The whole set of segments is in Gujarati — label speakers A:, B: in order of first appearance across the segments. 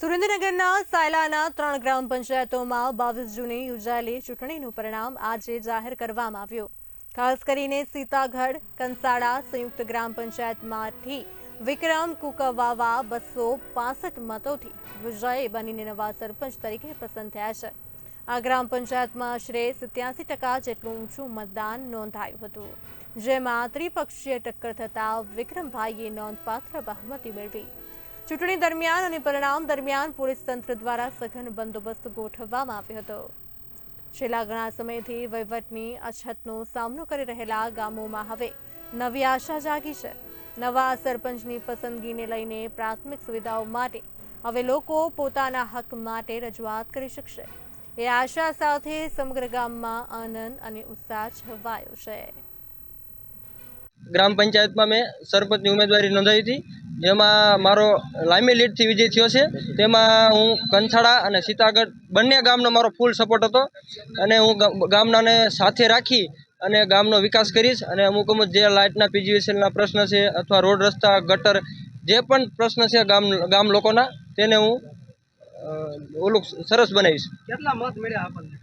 A: સુરેન્દ્રનગરના સાયલાના ત્રણ ગ્રામ પંચાયતોમાં બાવીસ જૂને યોજાયેલી ચૂંટણીનું પરિણામ આજે જાહેર કરવામાં આવ્યું. ખાસ કરીને સીતાગઢ, કંસાડા સંયુક્ત ગ્રામ પંચાયતમાંથી વિક્રમ કુકવાવા બસો પાસઠ મતોથી વિજયી બનીને નવા સરપંચ તરીકે પસંદ થયા છે. આ ગ્રામ પંચાયતમાં આશરે સિત્યાસી ટકા જેટલું ઊંચું મતદાન નોંધાયું હતું, જેમાં ત્રિપક્ષીય ટક્કર થતાં વિક્રમભાઈએ નોંધપાત્ર બહુમતી મેળવી. ચૂંટણી દરમિયાન અને પરિણામ દરમિયાન પોલીસ તંત્ર દ્વારા સઘન બંદોબસ્ત ગોઠવવામાં આવ્યો હતો. છેલ્લા ઘણા સમયથી વહીવટની અછતનો સામનો કરી રહેલા ગામોમાં હવે નવી આશા જાગી છે. નવા સરપંચની પસંદગીને લઈને પ્રાથમિક સુવિધાઓ માટે હવે લોકો પોતાના હક માટે રજૂઆત કરી શકશે. એ આશા સાથે સમગ્ર ગામમાં આનંદ અને ઉત્સાહ છવાયો છે.
B: ગ્રામ પંચાયતમાં મેં સરપંચની ઉમેદવારી નોંધાવી હતી. જેમાં મારો લાંબી લીડથી વિજય થયો છે. તેમાં હું કંથાળા અને સીતાગઢ બંને ગામનો મારો ફૂલ સપોર્ટ હતો. અને હું ગામનાને સાથે રાખી અને ગામનો વિકાસ કરીશ અને અમુક અમુક જે લાઇટના, પીજીવીસીએલના પ્રશ્ન છે અથવા રોડ રસ્તા, ગટર, જે પણ પ્રશ્ન છે ગામ ગામ લોકોના, તેને હું ઓલું સરસ બનાવીશ.
C: કેટલા મત મળ્યા આપણને?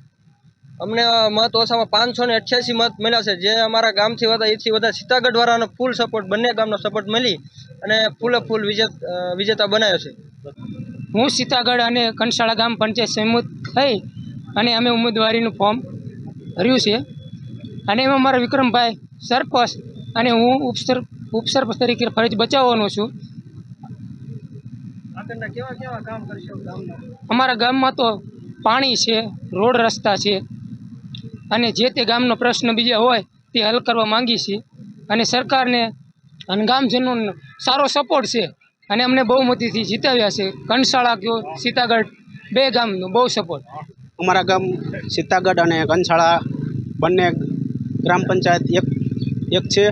B: અમને મત ઓછામાં પાંચસો ને અઠ્યાસી મત મળ્યા છે. જે અમારા ગામથી વધારે એથી વધારે સીતાગઢ વાળાનો ફૂલ સપોર્ટ બંને ગામનો સપોર્ટ મળી અને ફૂલે ફૂલ વિજેત વિજેતા બનાવ્યો છે.
D: હું સીતાગઢ અને કંસાળા ગામ પંચાયત સંમત થઈ અને અમે ઉમેદવારીનું ફોર્મ ભર્યું છે. અને એમાં મારા વિક્રમભાઈ સરપંચ અને હું ઉપસર ઉપસરપંચ તરીકે ફરજ બચાવવાનો છું. અમારા ગામમાં તો પાણી છે રોડ રસ્તા છે અને જે તે ગામનો પ્રશ્ન બીજા હોય તે હલ કરવા માંગી છીએ અને સરકારને અને ગામજનોનો સારો સપોર્ટ છે. અને અમને બહુમતીથી જીતાવ્યા છે. કંસાળા કયો સીતાગઢ, બે ગામનો બહુ સપોર્ટ
E: અમારા ગામ સીતાગઢ અને કંસાળા બંને ગ્રામ પંચાયત એક એક છે.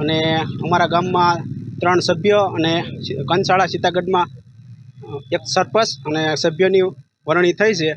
E: અને અમારા ગામમાં ત્રણ સભ્યો અને કંસાળા સીતાગઢમાં એક સરપંચ અને સભ્યોની વરણી થઈ છે.